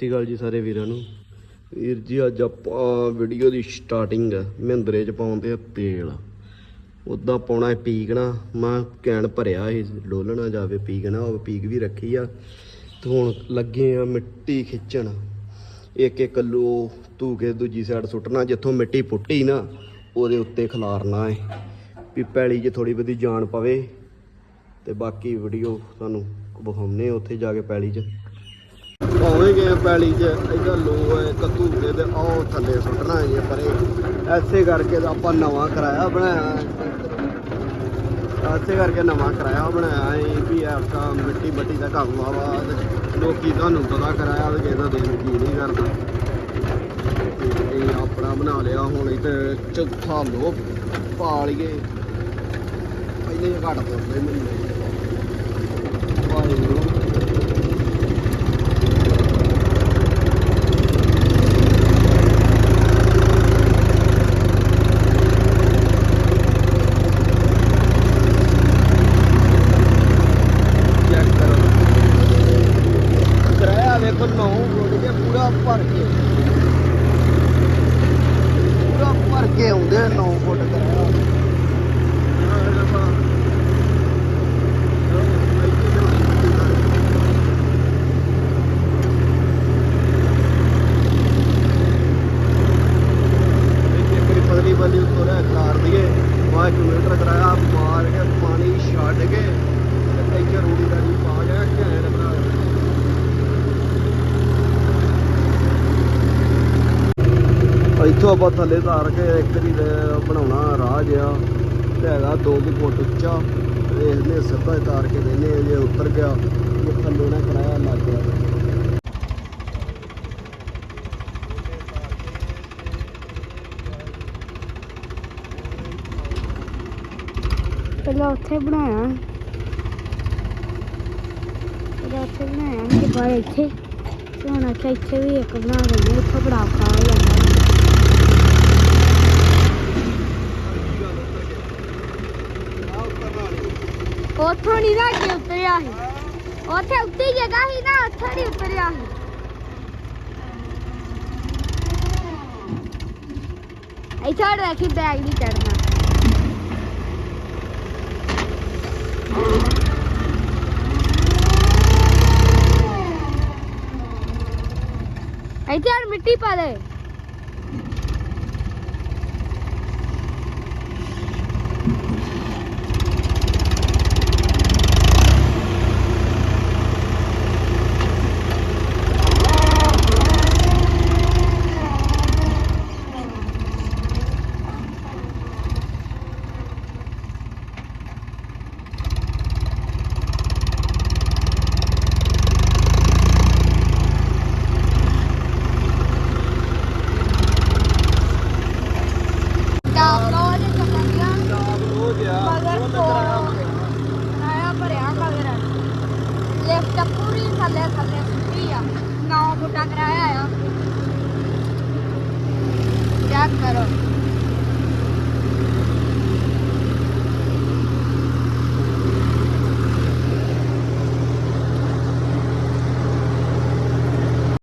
ਸਤਿ ਸ਼੍ਰੀ ਅਕਾਲ ਜੀ ਸਾਰੇ ਵੀਰਾਂ ਨੂੰ। ਵੀਰ ਜੀ, ਅੱਜ ਆਪਾਂ ਵੀਡੀਓ ਦੀ ਸਟਾਰਟਿੰਗ ਆ। ਮਹਿੰਦਰੇ ਚ ਪਾਉਂਦੇ ਆ ਤੇਲ। ਉਦਾਂ ਪਾਉਣਾ ਹੈ ਪੀਕਣਾ। ਮੈਂ ਕੈਨ ਭਰਿਆ ਸੀ ਡੋਲਣਾ ਜਾਵੇ ਪੀਕਣਾ ਉਹ ਪੀਕ ਵੀ ਰੱਖੀ ਆ। ਤੇ ਹੁਣ ਲੱਗੇ ਆ ਮਿੱਟੀ ਖਿੱਚਣ। ਇੱਕ ਇੱਕ ਕਿਲੋ ਧੂ ਕੇ ਦੂਜੀ ਸਾਈਡ ਸੁੱਟਣਾ, ਜਿੱਥੋਂ ਮਿੱਟੀ ਪੁੱਟੀ ਨਾ, ਉਹਦੇ ਉੱਤੇ ਖਲਾਰਨਾ ਹੈ। ਵੀ ਪੈਲੀ 'ਚ ਥੋੜੀ ਬਹੁਤੀ ਜਾਨ ਪਵੇ। ਤੇ ਬਾਕੀ ਵੀਡੀਓ ਤੁਹਾਨੂੰ ਵਿਖਾਉਨੇ ਆ ਉੱਥੇ ਜਾ ਕੇ ਪੈਲੀ 'ਚ। ਪਾਉਣੇ ਗਏ ਪੈਲੀ 'ਚ, ਇਹਦਾ ਲੋ ਹੈ ਕੱਤੂ ਕੇ ਆਹ ਥੱਲੇ ਸੁੱਟਣਾ ਹੈ ਜੇ ਪਰੇ। ਐਸੇ ਕਰਕੇ ਤਾਂ ਆਪਾਂ ਨਵਾਂ ਕਿਰਾਇਆ ਬਣਾਇਆ ਹੈ। ਐਸੇ ਕਰਕੇ ਨਵਾਂ ਕਿਰਾਇਆ ਬਣਾਇਆ ਹੈ ਵੀ ਆਪਕਾ ਮਿੱਟੀ ਮੱਟੀ ਦਾ ਕੰਮ ਆਵਾ ਤੇ ਲੋਕੀ ਤੁਹਾਨੂੰ ਪਤਾ ਕਰਾਇਆ ਤੇ ਕਿਸੇ ਦਾ ਦੇਣ ਕੀ ਨਹੀਂ ਕਰਦਾ। ਇਹ ਆਪਣਾ ਬਣਾ ਲਿਆ, ਹੁਣ ਇੱਥੇ ਚੌਥਾ ਲੋ ਪਾ ਲਈਏ ਪਹਿਲੇ ਹੀ ਘੱਟ ਪਉਂਦੇ ਮੈਨੂੰ ਵਾਹਿਗੁਰੂ ਚੈੱਕ ਕਰੋ ਕਿਰਾਇਆ ਵੇਖੋ ਨੌ ਗੁੱਡ ਕੇ ਪੂਰਾ ਭਰ ਕੇ ਪੂਰਾ ਭਰ ਕੇ ਆਉਂਦੇ 9 ਫੁੱਟ ਕਿਰਾਇਆ ਆਹ ਦੇਖੋ। ਇੱਕ ਇੱਕ ਵਾਰੀ ਪਤਲੀ ਵਾਲੀ ਉੱਤੋਂ ਲੈ ਕਾਰ ਦੀਏ ਬਾਅਦ ਕਿਲੋਮੀਟਰ ਕਰਾਇਆ ਮਾਰ ਕੇ ਪਾਣੀ ਛੱਡ ਕੇ ਤੇ ਇੱਥੇ ਰੂੜੀ ਦਾ ਜੀ ਪਾ ਗਿਆ ਘੈਂਟ ਬਣਾ ਦਿੱਤਾ। ਇੱਥੋਂ ਆਪਾਂ ਥੱਲੇ ਧਾਰ ਕੇ ਇੱਕ ਦੀ ਬਣਾਉਣਾ ਰਾਹ ਜਿਹਾ, ਤੇ ਹੈਗਾ 2 ਫੁੱਟ ਉੱਚਾ ਵੇਖਦੇ ਸਿੱਧਾ ਹੀ ਕੇ ਦੇਨੇ ਜੇ ਉੱਤਰ ਗਿਆ, ਜੇ ਥੱਲੇ ਨਾ ਕਰਾਇਆ, ਲੱਗ ਗਿਆ। ਪਹਿਲਾਂ ਉੱਥੇ ਬਣਾਇਆ। ਪਹਿਲਾਂ ਉੱਥੇ ਬਣਾਇਆ ਤੇ ਬਾਅਦ ਇੱਥੇ। ਹੁਣ ਆਖਿਆ ਇੱਥੇ ਵੀ ਇੱਕ ਬਣਾ ਦਿੰਦੇ ਇੱਥੋਂ ਬੜਾ ਔਖਾ ਹੋ ਜਾਂਦਾ ਉੱਥੋਂ ਨਹੀਂ ਨਾ ਅੱਗੇ ਉਤਰਿਆ ਸੀ। ਉੱਥੇ ਉੱਤੇ ਜਗ੍ਹਾ ਸੀ ਨਾ, ਉੱਥੋਂ ਨਹੀਂ ਉਤਰਿਆ ਸੀ। ਇੱਥੇ ਰੱਖੀ ਬੈਗ ਨਹੀਂ ਚੜਨਾ ਇੱਥੇ ਮਿੱਟੀ ਪਾ ਦੇ ਡਾਬਲੋ ਦੇ ਚੱਕਰੀਆਂ ਹੋ ਗਿਆ ਮਗਰ ਆਇਆ ਭਰਿਆ ਮਗਰ ਲਿਫਟ ਪੂਰੀ ਥੱਲੇ ਥੱਲੇ ਸੁੱਟੀ ਆ। 9 ਫੁੱਟਾ ਕਰਾਇਆ ਆ। ਚੈੱਕ ਕਰੋ।